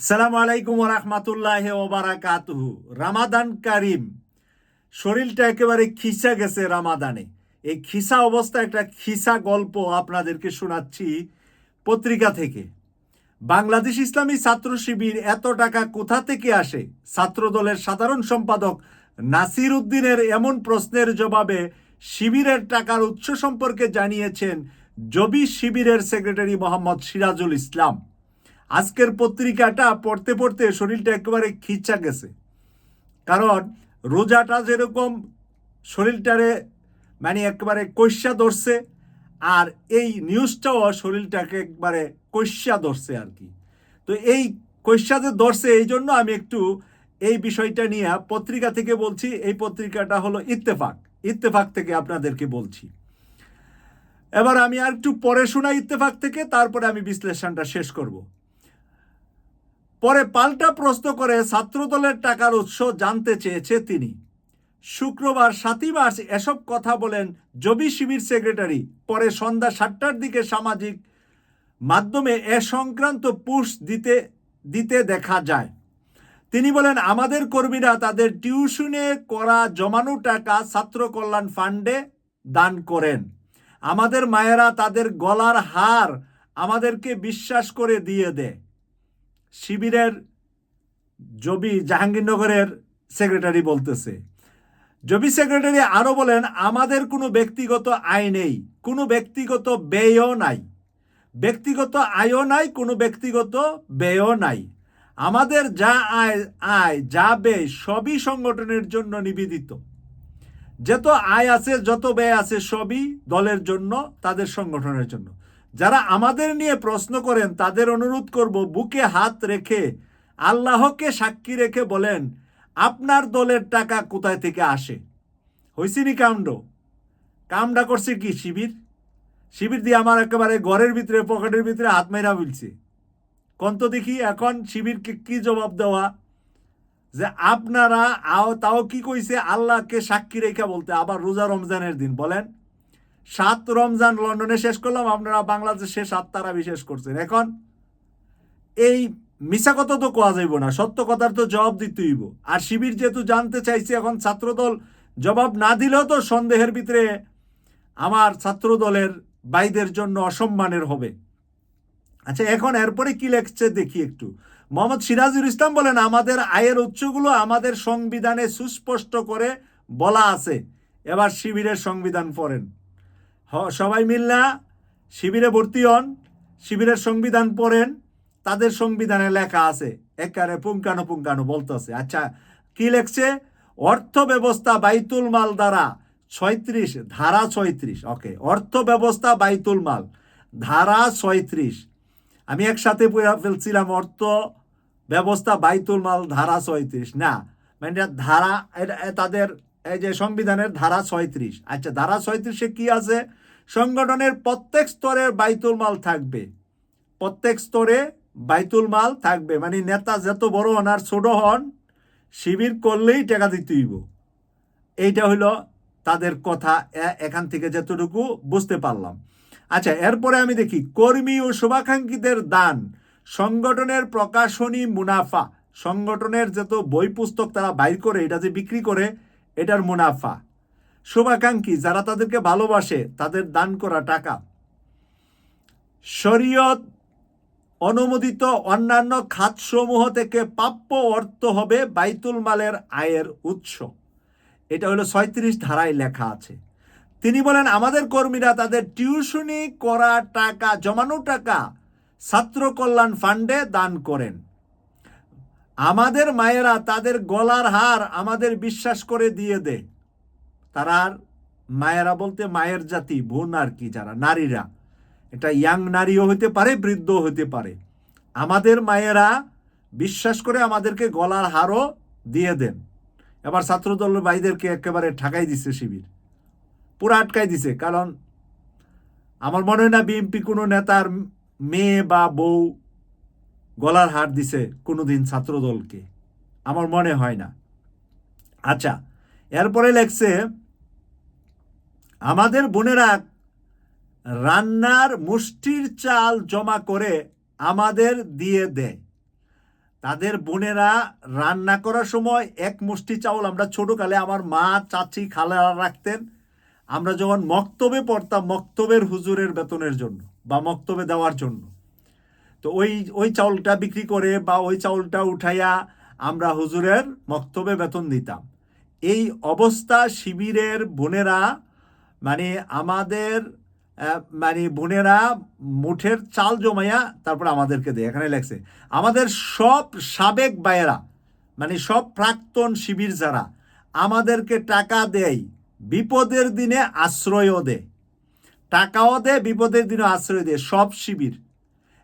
সালাম আলাইকুম রহমতুল্লাহ ওবারাকাতুহু রামাদান কারিম। শরীরটা একেবারে খিসা গেছে রামাদানে। এই খিসা অবস্থা একটা খিসা গল্প আপনাদেরকে শোনাচ্ছি পত্রিকা থেকে। বাংলাদেশ ইসলামী ছাত্র শিবির এত টাকা কোথা থেকে আসে? ছাত্রদলের সাধারণ সম্পাদক নাসির উদ্দিনের এমন প্রশ্নের জবাবে শিবিরের টাকার উৎস সম্পর্কে জানিয়েছেন জবি শিবিরের সেক্রেটারি মোহাম্মদ সিরাজুল ইসলাম। আজকের পত্রিকাটা পড়তে পড়তে শরীরটা একেবারে খিচ্ছা গেছে। কারণ রোজাটা যেরকম শরীরটারে মানে একেবারে কৈশা ধরছে, আর এই নিউজটাও শরীরটাকে একবারে কৈশা ধরছে আর কি। তো এই কৈশা যে ধরছে, এই জন্য আমি একটু এই বিষয়টা নিয়ে পত্রিকা থেকে বলছি। এই পত্রিকাটা হলো ইত্তেফাক। ইত্তেফাক থেকে আপনাদেরকে বলছি। এবার আমি আর একটু পরে শোনাই ইত্তেফাক থেকে, তারপরে আমি বিশ্লেষণটা শেষ করব। পরে পাল্টা প্রশ্ন করে ছাত্রদলের টাকার উৎস জানতে চেয়েছে তিনি। শুক্রবার সাতই মার্চ এসব কথা বলেন জবি শিবির সেক্রেটারি। পরে সন্ধ্যা সাতটার দিকে সামাজিক মাধ্যমে এ সংক্রান্ত পুশ দিতে দিতে দেখা যায়। তিনি বলেন, আমাদের কর্মীরা তাদের টিউশনে করা জমানো টাকা ছাত্র কল্যাণ ফান্ডে দান করেন। আমাদের মায়েরা তাদের গলার হার আমাদেরকে বিশ্বাস করে দিয়ে দেয়। শিবিরের জবি জাহাঙ্গীরনগরের সেক্রেটারি বলতেছে। জবি সেক্রেটারি আরও বলেন, আমাদের কোনো ব্যক্তিগত আয় নেই, কোনো ব্যক্তিগত ব্যয়ও নাই। ব্যক্তিগত আয়ও নাই, কোনো ব্যক্তিগত ব্যয়ও নাই। আমাদের যা আয় আয়, যা ব্যয়, সবই সংগঠনের জন্য নিবেদিত। যত আয় আছে, যত ব্যয় আছে, সবই দলের জন্য, তাদের সংগঠনের জন্য। যারা আমাদের নিয়ে প্রশ্ন করেন, তাদের অনুরোধ করব, বুকে হাত রেখে, আল্লাহকে সাক্ষী রেখে বলেন, আপনার দলের টাকা কোথায় থেকে আসে? হয়েছিনি কামড কামটা করছে কি, শিবির? শিবির দিয়ে আমার একেবারে ঘরের ভিতরে, পকেটের ভিতরে হাত মেরা বলছে কন্ত দেখি এখন শিবিরকে কি জবাব দেওয়া? যে আপনারা আও তাও কি কইছে? আল্লাহকে সাক্ষী রেখা বলতে, আবার রোজা রমজানের দিন, বলেন। সাত রমজান লন্ডনে শেষ করলাম, আপনারা বাংলাদেশে সাত তারা বিশেষ করছেন। এখন এই মিশা কথা তো কোয়া যাইব না, সত্য কথার তো জবাব দিতে হইব। আর শিবির যেহেতু জানতে চাইছে, এখন ছাত্রদল জবাব না দিলেও তো সন্দেহের ভিতরে আমার ছাত্রদলের বাইদের জন্য অসম্মানের হবে। আচ্ছা এখন এরপরে কি লেখছে দেখি একটু। মোহাম্মদ সিরাজুল ইসলাম বলেন, আমাদের আয়ের উৎসগুলো আমাদের সংবিধানে সুস্পষ্ট করে বলা আছে। এবার শিবিরের সংবিধান পড়েন। সবাই মিল্লা, শিবিরে ভর্তি হন, শিবিরের সংবিধান পড়েন, তাদের সংবিধানে লেখা আছে একারে পুঙ্কানো পুঙ্কানো বলতেছে। আচ্ছা কি লেখছে? অর্থ ব্যবস্থা বাইতুল মাল দ্বারা ছয়ত্রিশ, ধারা ছয়ত্রিশ, ওকে অর্থ ব্যবস্থা বাইতুল মাল, ধারা ছয়ত্রিশ। আমি একসাথে ফেলছিলাম অর্থ ব্যবস্থা বাইতুল মাল, ধারা ছয়ত্রিশ। না মানে ধারা তাদের, এই যে সংবিধানের ধারা ছয়ত্রিশ। আচ্ছা ধারা ছয়ত্রিশে কি আছে? সংগঠনের প্রত্যেক স্তরের বাইতুল মাল থাকবে। প্রত্যেক স্তরে বাইতুল মাল থাকবে। মানে নেতা যত বড় হন আর ছোট হন, শিবির করলেই টাকা দিতে হইব। এইটা হইল তাদের কথা। এখান থেকে যতটুকু বুঝতে পারলাম। আচ্ছা এরপরে আমি দেখি, কর্মী ও শুভাকাঙ্ক্ষীদের দান। সংগঠনের প্রকাশনী মুনাফা। সংগঠনের যত বই পুস্তক তারা বাইর করে, এটা যে বিক্রি করে, এটার মুনাফা। শুভাকাঙ্ক্ষী, যারা তাদেরকে ভালোবাসে, তাদের দান করা টাকা। শরীয়ত অনুমোদিত অন্যান্য খাতসমূহ থেকে প্রাপ্য অর্থ হবে বাইতুল মালের আয়ের উৎস। এটা হলো ছয়ত্রিশ ধারায় লেখা আছে। তিনি বলেন, আমাদের কর্মীরা তাদের টিউশনি করা টাকা, জমানো টাকা ছাত্র কল্যাণ ফান্ডে দান করেন। আমাদের মায়েরা তাদের গলার হার আমাদের বিশ্বাস করে দিয়ে দেয়। তারা মায়েরা বলতে মায়ের জাতি, বোন আর কি যারা, নারীরা। এটা ইয়াং নারীও হতে পারে বৃদ্ধ হতে পারে। আমাদের মায়েরা বিশ্বাস করে আমাদেরকে গলার হারও দিয়ে দেন। এবার ছাত্রদলের ভাইদেরকে একেবারে ঠাকাই দিছে শিবির। পুরো আটকাই দিছে, কারণ আমার মনে হয় না বিএনপি কোনো নেতার মেয়ে বা বউ গলার হার দিছে কোনোদিন ছাত্রদলকে। আমার মনে হয় না। আচ্ছা এরপরে লেখছে আমাদের বোনেরা রান্নার মুষ্টির চাল জমা করে আমাদের দিয়ে দেয় তাদের বোনেরা রান্না করার সময় এক মুষ্টি চাউল, আমরা ছোটকালে আমার মা, চাচি খালারা রাখতেন। আমরা যখন মক্তবে পড়তাম, মক্তবের হুজুরের বেতনের জন্য বা মক্তবে দেওয়ার জন্য। তো ওই ওই চাউলটা বিক্রি করে বা ওই চাউলটা উঠাইয়া আমরা হুজুরের মক্তবে বেতন দিতাম। এই অবস্থা শিবিরের বোনেরা মানে আমাদের মানে বোনেরা মুঠের চাল জমাইয়া তারপর আমাদেরকে দেয়, এখানে লেখছে। আমাদের সব সাবেক বায়েরা মানে সব প্রাক্তন শিবির যারা, আমাদেরকে টাকা দেয়, বিপদের দিনে আশ্রয়ও দেয়। টাকাও দেয়, বিপদের দিনে আশ্রয় দেয়, সব শিবির।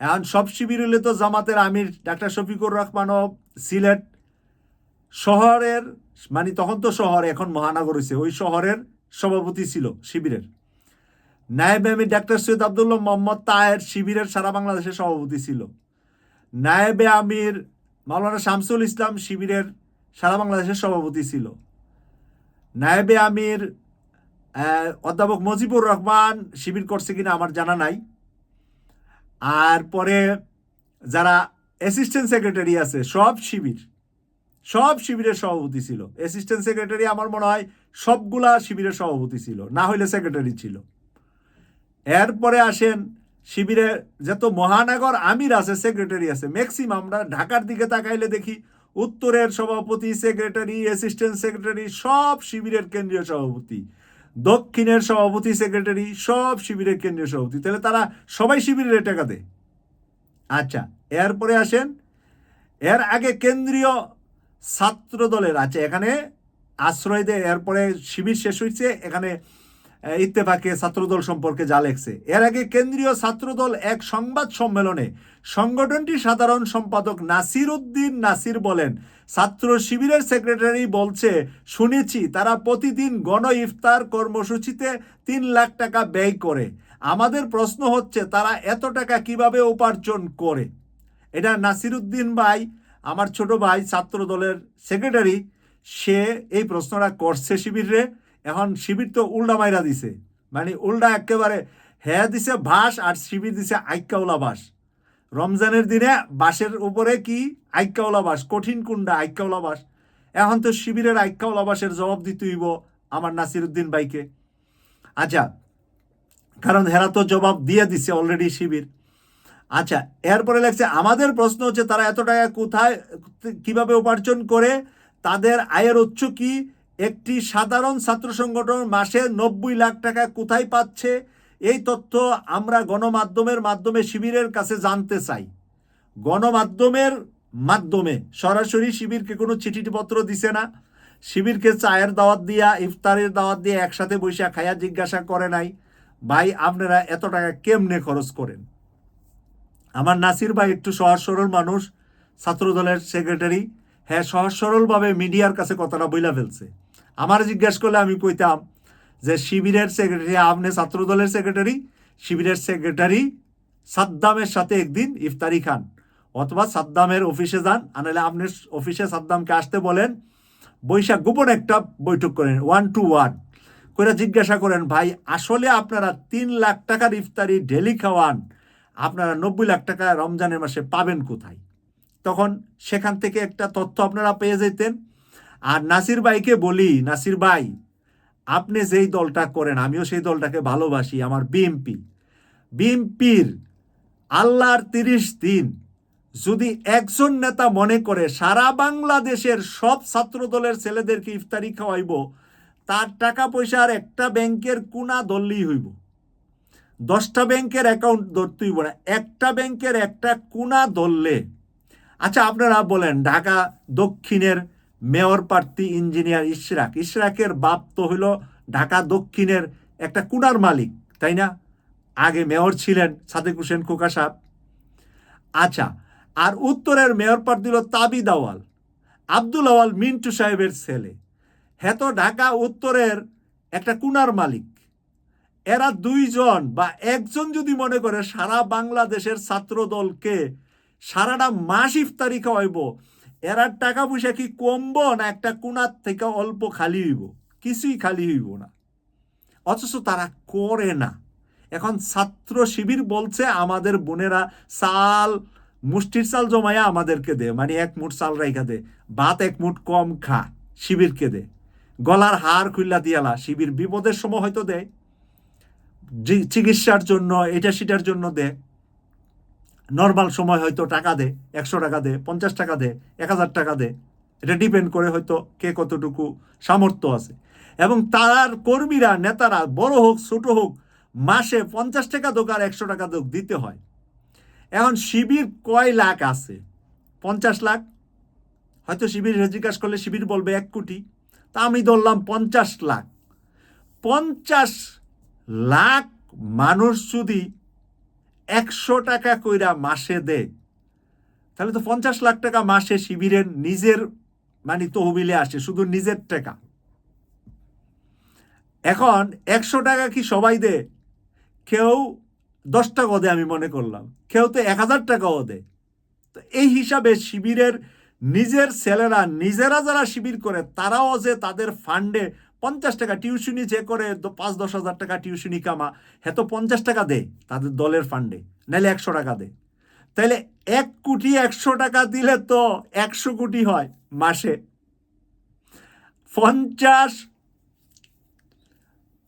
এখন সব শিবির হলে তো জামাতের আমির ডাক্তার শফিকুর রহমানও সিলেট শহরের মানে তখন তো শহর, এখন মহানগর হয়েছে ওই শহরের সভাপতি ছিল শিবিরের। নায়েব আমির ডাক্তার সৈয়দ আবদুল্লাহ মোহাম্মদ তাহের শিবিরের সারা বাংলাদেশের সভাপতি ছিল। নায়েবে আমির মাওলানা শামসুল ইসলাম শিবিরের সারা বাংলাদেশের সভাপতি ছিল। নায়েবে আমির অধ্যাপক মজিবুর রহমান শিবির করছে কিনা আমার জানা নাই। আর পরে যারা অ্যাসিস্ট্যান্ট সেক্রেটারি আছে, সব শিবির। সব শিবিরের সভাপতি ছিল। অ্যাসিস্ট্যান্ট সেক্রেটারি আমার মনে হয় সবগুলা শিবিরের সভাপতি ছিল, না হইলে সেক্রেটারি ছিল। এরপরে আসেন শিবিরে যত মহানগর আমির আছে সেক্রেটারি আছে ম্যাক্সিমাম আমরা ঢাকার দিকে তাকাইলে দেখি উত্তরের সভাপতি সেক্রেটারি অ্যাসিস্ট্যান্ট সেক্রেটারি সব শিবিরের কেন্দ্রীয় সভাপতি। দক্ষিণের সভাপতি সেক্রেটারি সব শিবিরের কেন্দ্রীয় সভাপতি। তাহলে তারা সবাই শিবিরের টাকা দেয়। আচ্ছা এরপরে আসেন, এর আগে কেন্দ্রীয় ছাত্র দলের আছে। এখানে আশ্রয় দেয় এরপরে শিবির শেষ হয়েছে এখানে ইত্তেফাকে ছাত্রদল সম্পর্কে যা লেখছে। এর আগে কেন্দ্রীয় ছাত্রদল এক সংবাদ সম্মেলনে সংগঠনটির সাধারণ সম্পাদক নাসির উদ্দিন নাসির বলেন, ছাত্র শিবিরের সেক্রেটারি বলছে, শুনেছি তারা প্রতিদিন গণ ইফতার কর্মসূচিতে তিন লাখ টাকা ব্যয় করে। আমাদের প্রশ্ন হচ্ছে, তারা এত টাকা কীভাবে উপার্জন করে? এটা নাসিরুদ্দিন ভাই আমার ছোট ভাই ছাত্র দলের সেক্রেটারি সে এই প্রশ্নটা করছে শিবিরে। এখন শিবির তো উল্টা মাইরা দিছে। মানে উল্টা একেবারে হ্যাঁ দিছে ভাস আর শিবির দিছে আইকাউলা বাস রমজানের দিনে বাসের উপরে কি? আইকাউলা বাস কঠিন কুন্ডা আইকাউলা বাস এখন তো শিবিরের আইকাউলা বাসের জবাব দিতে হইব আমার নাসিরুদ্দিন ভাইকে। আচ্ছা কারণ হেরা তো জবাব দিয়ে দিছে অলরেডি শিবির। আচ্ছা এরপরে লেখছে, আমাদের প্রশ্ন হচ্ছে, তারা এত টাকা কোথায়, কীভাবে উপার্জন করে, তাদের আয়ের উৎস কি? একটি সাধারণ ছাত্র সংগঠন মাসে নব্বই লাখ টাকা কোথায় পাচ্ছে? এই তথ্য আমরা গণমাধ্যমের মাধ্যমে শিবিরের কাছে জানতে চাই। গণমাধ্যমের মাধ্যমে, সরাসরি শিবিরকে কোনো চিঠিপত্র দিছে না। শিবিরকে চায়ের দাওয়াত দিয়া, ইফতারের দাওয়াত দিয়ে একসাথে বৈশা খায়া জিজ্ঞাসা করে নাই, ভাই, আপনারা এত টাকা কেমনে খরচ করেন? আমার নাসির ভাই একটু সহজ সরল মানুষ, ছাত্রদলের সেক্রেটারি হ্যাঁ সহজ সরলভাবে মিডিয়ার কাছে কথাটা বইলা ফেলছে। আমার জিজ্ঞাসা করলে আমি কইতাম যে শিবিরের সেক্রেটারি আপনি ছাত্রদলের সেক্রেটারি শিবিরের সেক্রেটারি সাদ্দামের সাথে একদিন ইফতারি খান, অথবা সাদ্দামের অফিসে যান আনালে আপনি অফিসে সাদ্দামকে আসতে বলেন, বৈশাখ গোপন একটা বৈঠক করেন ওয়ান টু ওয়ান করে জিজ্ঞাসা করেন, ভাই, আসলে আপনারা তিন লাখ টাকার ইফতারি ডেলি খাওয়ান আপনারা নব্বই লাখ টাকা রমজানের মাসে পাবেন কোথায়? তখন সেখান থেকে একটা তথ্য আপনারা পেয়ে যেতেন। আর নাসির ভাইকে বলি, নাসির ভাই, আপনি যেই দলটা করেন, আমিও সেই দলটাকে ভালোবাসি, আমার বিএমপি। বিএমপির আল্লাহর তিরিশ দিন, যদি একজন নেতা মনে করে সারা বাংলাদেশের সব ছাত্র দলের ছেলেদেরকে ইফতারি খাওয়াইব, তার টাকা পয়সার একটা ব্যাংকের কোনা দললেই হইব। দশটা ব্যাংকের অ্যাকাউন্ট ধরতে হইব না। একটা ব্যাংকের একটা কোনা ধরলে। আচ্ছা আপনারা বলেন, ঢাকা দক্ষিণের মেয়র প্রার্থী ইঞ্জিনিয়ার ইশরাক। ইশরাকের বাপ তো হইল ঢাকা দক্ষিণের একটা কুনার মালিক, তাই না? আগে মেয়র ছিলেন সাদেক হোসেন খোকা সাহেব। আচ্ছা আর উত্তরের মেয়র প্রার্থী হল তাবিদ আওয়াল আব্দুল আওয়াল মিন্টু সাহেবের ছেলে। হ্যাঁ তো ঢাকা উত্তরের একটা কুনার মালিক। এরা দুইজন বা একজন যদি মনে করে সারা বাংলাদেশের ছাত্র দলকে সারাটা মাস ইফতারি খাওয়াইব, এরা টাকা পয়সা কি কমবো না একটা কোনার থেকে অল্প খালি হইব? কিছুই খালি হইব না। অথচ তারা করে না। এখন ছাত্র শিবির বলছে, আমাদের বোনেরা চাল, মুষ্টির চাল জমায়া আমাদেরকে দে মানে এক মুঠ চাল রাইখা দে ভাত এক মুঠ কম খা, শিবিরকে দে। গলার হার খুল্লা দিয়ালা শিবির বিপদের সময় হয়তো দেয়। চিকিৎসার জন্য, এটা সেটার জন্য দে। নর্মাল সময় হয়তো টাকা দে, একশো টাকা দে, পঞ্চাশ টাকা দে, এক হাজার টাকা দে। এটা ডিপেন্ড করে হয়তো কে কতটুকু সামর্থ্য আছে। এবং তার কর্মীরা, নেতারা, বড় হোক, ছোট হোক, মাসে পঞ্চাশ টাকা দোক আর একশো টাকা দোক দিতে হয়। এখন শিবির কয় লাখ আছে? পঞ্চাশ লাখ? হয়তো শিবির জিজ্ঞাসা করলে শিবির বলবে এক কোটি। তা আমি ধরলাম পঞ্চাশ লাখ। পঞ্চাশ লাখ মানুষ যদি একশো টাকা কইরা মাসে দেয়, তাহলে তো পঞ্চাশ লাখ টাকা মাসে শিবিরের নিজের মানে তহবিলে আসে, শুধু নিজের টাকা। এখন একশো টাকা কি সবাই দে কেউ দশ টাকাও দেয় আমি মনে করলাম। কেউ তো এক হাজার টাকাও দেয়। তো এই হিসাবে শিবিরের নিজের ছেলেরা, নিজেরা যারা শিবির করে, তারাও যে তাদের ফান্ডে পঞ্চাশ টাকা টিউশনি যে করে পাঁচ, দশ হাজার টাকা টিউশনি কামা, হে তো পঞ্চাশ টাকা দেয় তাদের দলের ফান্ডে নাহলে একশো টাকা দেয় তাহলে এক কোটি একশো টাকা দিলে তো একশো কোটি হয় মাসে। পঞ্চাশ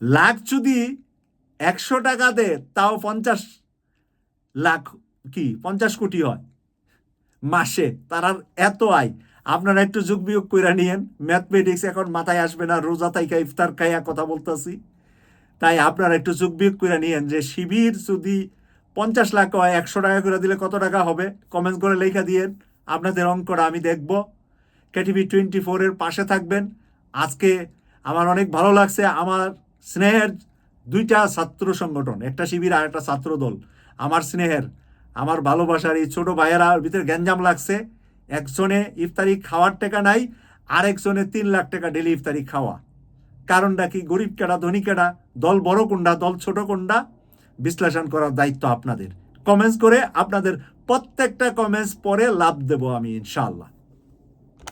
লাখ যদি একশো টাকা দে, তাও পঞ্চাশ লাখ কি, পঞ্চাশ কোটি হয় মাসে, তার আর এত আয়। আপনারা একটু যোগ বিয়োগ করে নিয়েন। ম্যাথমেটিক্স এখন মাথায় আসবে না, রোজা তাইকা ইফতার খাইয়া কথা বলতেছি। তাই আপনারা একটু যোগ বিয়োগ করে নিয়েন যে শিবির যদি পঞ্চাশ লাখ হয়, একশো টাকা করে দিলে কত টাকা হবে? কমেন্ট করে লেখা দিয়েন। আপনাদের অঙ্কটা আমি দেখব। কেটিভি টোয়েন্টি ফোরের পাশে থাকবেন। আজকে আমার অনেক ভালো লাগছে। আমার স্নেহের দুইটা ছাত্র সংগঠন, একটা শিবির আর একটা ছাত্র দল আমার স্নেহের, আমার ভালোবাসার এই ছোট ভাইয়েরা ভিতরে গ্যাঞ্জাম লাগছে। একজনে ইফতারি খাওয়ার টাকা নাই, আরেকজনে তিন লাখ টাকা ডেলি ইফতারি খাওয়া। কারণটা কি? গরিব কেডা, ধনী কেডা? দল বড় কোনটা দল ছোট কোনটা বিশ্লেষণ করার দায়িত্ব আপনাদের। কমেন্টস করে আপনাদের প্রত্যেকটা কমেন্টস পরে লাভ দেব আমি, ইনশাআল্লাহ।